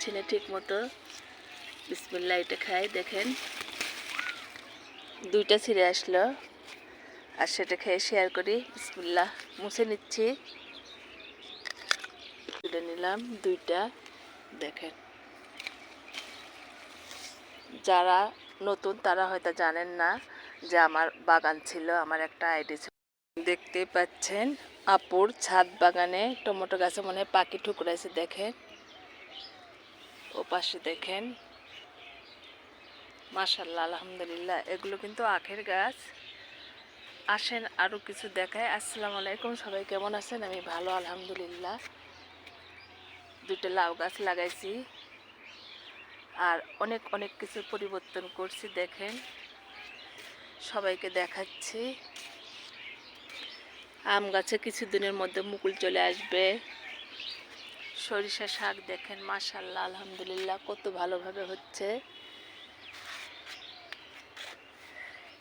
পাচ্ছি না ঠিক মতো বিসমিল্লা এটা খাই দেখেন, দুইটা ছিঁড়ে আসলো, আর সেটা খেয়ে শেয়ার করি। বিসমিল্লা মুছে নিচ্ছি। তুলে নিলাম দুইটা। দেখেন, যারা নতুন তারা হয়তো জানেন না যে আমার বাগান ছিল, আমার একটা আইডি ছিল। দেখতে পাচ্ছেন, আপুর ছাদ বাগানে টমেটো গাছে মনে পাখি ঠুকরাইছে, দেখেন। ও পাশে দেখেন। মাশাল্লাহ আলহামদুলিল্লাহ, এগুলো কিন্তু আখের গাছ। আসেন আরও কিছু দেখায়। আসসালামু আলাইকুম, সবাই কেমন আছেন? আমি ভালো, আলহামদুলিল্লাহ। দুটো লাউ গাছ লাগাইছি। আর অনেক অনেক কিছু পরিবর্তন করছি, দেখেন। সবাইকে দেখাচ্ছি। আম গাছে কিছুদিনের মধ্যে মুকুল চলে আসবে। সরিষা শাক দেখেন মাশাল্লাহ আলহামদুলিল্লাহ, কত ভালোভাবে হচ্ছে।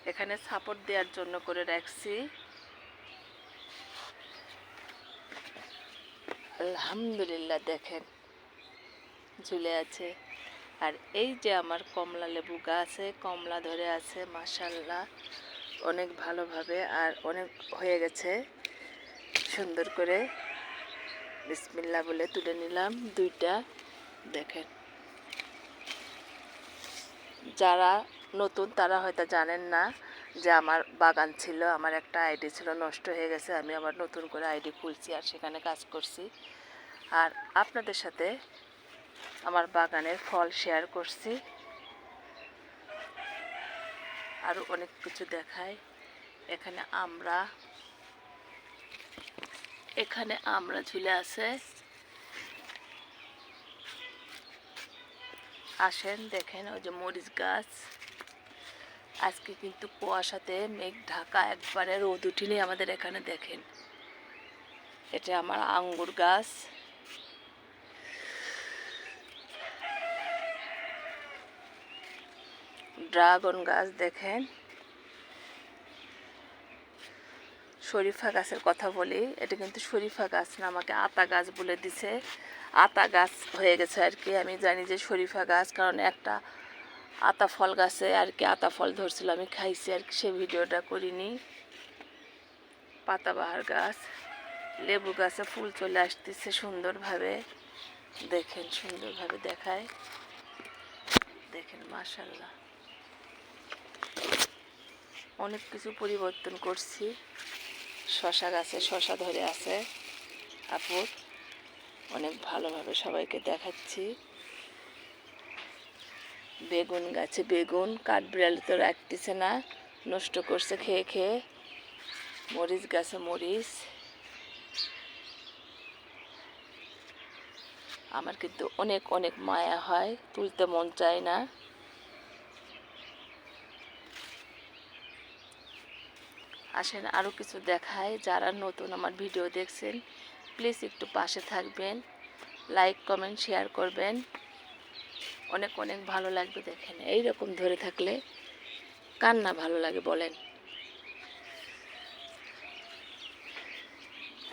এখানে সাপোর্ট দেওয়ার জন্য করে রাখছি। আলহামদুলিল্লাহ, দেখেন, ঝুলে আছে। আর এই যে আমার কমলা লেবু গাছে, কমলা ধরে আছে মাশাল্লাহ অনেক ভালোভাবে আর অনেক হয়ে গেছে, সুন্দর করে। বিসমিল্লা বলে তুলে নিলাম দুইটা, দেখেন। যারা নতুন তারা হয়তো জানেন না যে আমার বাগান ছিল, আমার একটা আইডি ছিল, নষ্ট হয়ে গেছে, আমি আবার নতুন করে আইডি খুলছি আর সেখানে কাজ করছি। আর আপনাদের সাথে আমার বাগানের ফল শেয়ার করছি। আরও অনেক কিছু দেখায় এখানে আমরা এখানে আমরা ঝুলে আছে। আসেন, দেখেন ওই যে মরিচ গাছ। আজকে কিন্তু কুয়াশাতে মেঘ ঢাকা একবারে রোদ উঠিনি আমাদের এখানে, দেখেন। এটা আমার আঙ্গুর গাছ। ড্রাগন গাছ, দেখেন। শরীফা গাছের কথা বলি, এটা কিন্তু শরীফা গাছ না, আমাকে আতা গাছ বলে দিছে। আতা গাছ হয়ে গেছে আর কি, আমি জানি যে শরীফা গাছ, কারণ একটা আতা ফল গাছে আর কি আতা ফল ধরছিল, আমি খাইছি আর কি, সে ভিডিওটা করিনি। পাতাবাহার গাছ, লেবু গাছে ফুল চলে আসতেছে সুন্দরভাবে, দেখেন সুন্দরভাবে দেখায়। দেখেন মাশাল্লাহ অনেক কিছু পরিবর্তন করছি। শশা গাছে, শশা ধরে আছে। আপুর অনেক ভালোভাবে সবাইকে দেখাচ্ছি। বেগুন গাছে বেগুন, কাঠবিড়াল তো রাখতেছে না, নষ্ট করছে খেয়ে খেয়ে। মরিচ গাছে মরিচ। আমার কিন্তু অনেক অনেক মায়া হয়, তুলতে মন চায় না। আসেন আরও কিছু দেখায়। যারা নতুন আমার ভিডিও দেখছেন প্লিজ একটু পাশে থাকবেন। লাইক কমেন্ট শেয়ার করবেন। অনেক অনেক ভালো লাগবে দেখেন। এই রকম ধরে থাকলে কার না ভালো লাগে বলেন।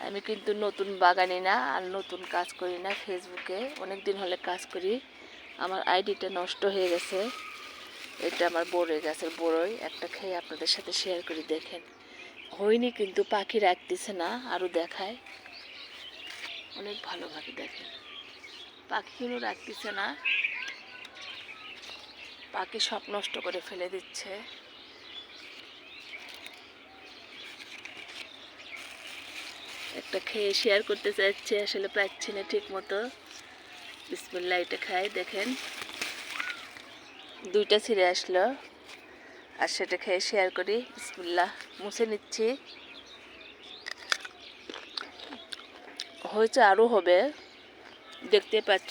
আমি কিন্তু নতুন বাগানি না আর নতুন কাজ করি না ফেসবুকে অনেক দিন হলে কাজ করি। আমার আইডিটা নষ্ট হয়ে গেছে। এটা আমার বড়ই গাছের বড়ই। একটা খেয়ে আপনাদের সাথে শেয়ার করি দেখেন। হয়নি কিন্তু পাখি রাখতেছে না, আরও দেখায়। অনেক ভালোভাবে দেখেন পাখিগুলো রাখতেছে না। পাখি সব নষ্ট করে ফেলে দিচ্ছে। একটা খেয়ে শেয়ার করতে চাইছে, আসলে পাচ্ছি না ঠিক মতো বিসমিল্লা এটা খাই, দেখেন। দুইটা ছিঁড়ে আসলো। আর সেটা খেয়ে শেয়ার করি। বিসমিল্লা মুছে নিচ্ছি। হয়েছে আরও হবে। দেখতে পাচ্ছ